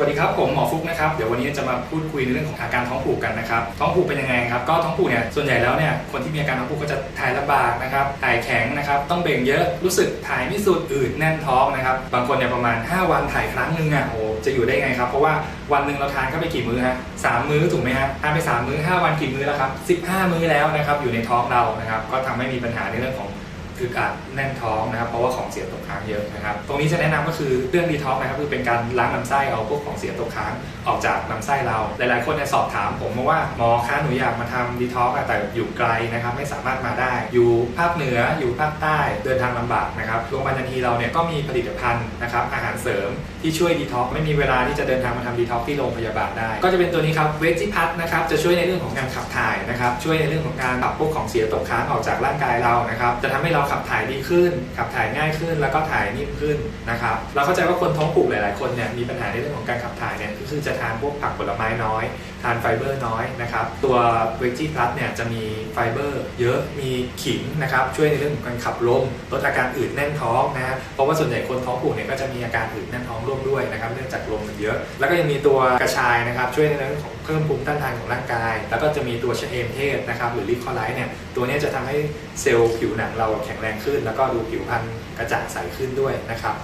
วัสดีครับผมหมอฟุกนะครับเดี๋ยววันนี้จะมาพูดคุยในเรื่องของอาการท้องผูกกันนะครับท้องผูกเป็นยังไงครับก็ท้องผูกเนี่ยส่วนใหญ่แล้วเนี่ยคนที่มีอาการท้องผูกก็จะถ่ายลำบากนะครับถ่ายแข็งนะครับต้องเบ่งเยอะรู้สึกถ่ายไม่สุดอืดแน่นท้องนะครับบางคนเนี่ยประมาณ 5 วันถ่ายครั้งหนึ่งอะโอ้จะอยู่ได้ไงครับเพราะว่าวันหนึ่งเราทานเข้าไปกี่มื้อฮะสามมื้อถูกไหมฮะทานไปสามมื้อห้าวันกี่มื้อแล้วครับ15 มื้อแล้วนะครับอยู่ในท้องเรานะครับก็ทำให้มีปัญหาในเรื่องของ คือการแน่นท้องนะครับเพราะว่าของเสียตกค้างเยอะนะครับ ตรงนี้จะแนะนำก็คือเรื่องดีท็อกนะครับคือเป็นการล้างลำไส้เอาพวกของเสียตกค้างออกจากลำไส้เรา หลาย ๆ คนเนี่ยสอบถามผมมาว่าหมอคะหนูอยากมาทำดีท็อกแต่อยู่ไกลนะครับไม่สามารถมาได้ อยู่ภาคเหนืออยู่ภาคใต้เดินทางลำบากนะครับโรงพยาบาลยันทีเราเนี่ยก็มีผลิตภัณฑ์นะครับอาหารเสริมที่ช่วยดีท็อกไม่มีเวลาที่จะเดินทางมาทำดีท็อกที่โรงพยาบาลได้ ก็จะเป็นตัวนี้ครับเวจิพัทนะครับจะช่วยในเรื่องของการขับถ่ายนะครับช่วยในเรื่องของการปรับพวกของเสียตกค้างออกจากร่างกายเรานะครับจะทำให้เราขับถ่ายดีขึ้น ขับถ่ายง่ายขึ้น แล้วก็ถ่ายนิ่มขึ้นนะครับเราเข้าใจว่าคนท้องผูกหลาย ๆ คนเนี่ยมีปัญหาในเรื่องของการขับถ่ายเนี่ยก็คือจะทานพวกผักผลไม้น้อย ทานไฟเบอร์น้อยนะครับตัวเวจิพลัสเนี่ยจะมีไฟเบอร์เยอะมีขิงนะครับช่วยในเรื่องของการขับลมลดอาการอืดแน่นท้องนะฮะเพราะว่าส่วนใหญ่คนท้องผูกเนี่ยก็จะมีอาการอืดแน่นท้องร่วมด้วยนะครับเนื่องจากลมมันเยอะ แล้วก็ยังมีตัวกระชายนะครับช่วยในเรื่องของ เพิ่มภูมิต้านทานของร่างกาย แล้วก็จะมีตัวชะเอมเทศนะครับหรือลิคอไลท์เนี่ยตัวนี้จะทำให้เซลล์ผิวหนังเราแข็งแรงขึ้น แล้วก็ดูผิวพรรณกระจ่างใสขึ้นด้วยนะครับ